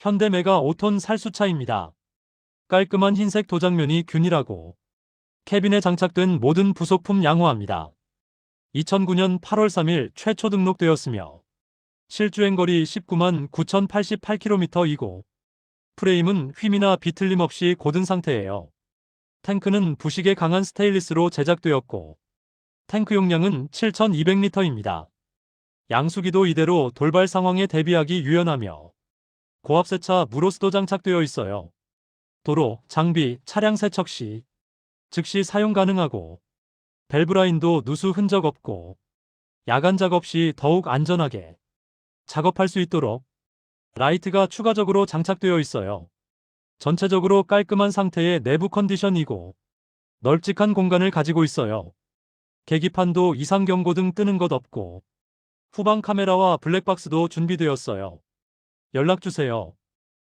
현대메가 5톤 살수차입니다. 깔끔한 흰색 도장면이 균일하고 캐빈에 장착된 모든 부속품 양호합니다. 2009년 8월 3일 최초 등록되었으며 실주행거리 19만 9,088km이고 프레임은 휨이나 비틀림 없이 고든 상태예요. 탱크는 부식에 강한 스테인리스로 제작되었고 탱크 용량은 7,200리터입니다. 양수기도 이대로 돌발 상황에 대비하기 유연하며 고압 세차 무로스도 장착되어 있어요. 도로, 장비, 차량 세척 시 즉시 사용 가능하고 밸브 라인도 누수 흔적 없고 야간 작업 시 더욱 안전하게 작업할 수 있도록 라이트가 추가적으로 장착되어 있어요. 전체적으로 깔끔한 상태의 내부 컨디션이고 널찍한 공간을 가지고 있어요. 계기판도 이상 경고 등 뜨는 것 없고 후방 카메라와 블랙박스도 준비되었어요. 연락 주세요.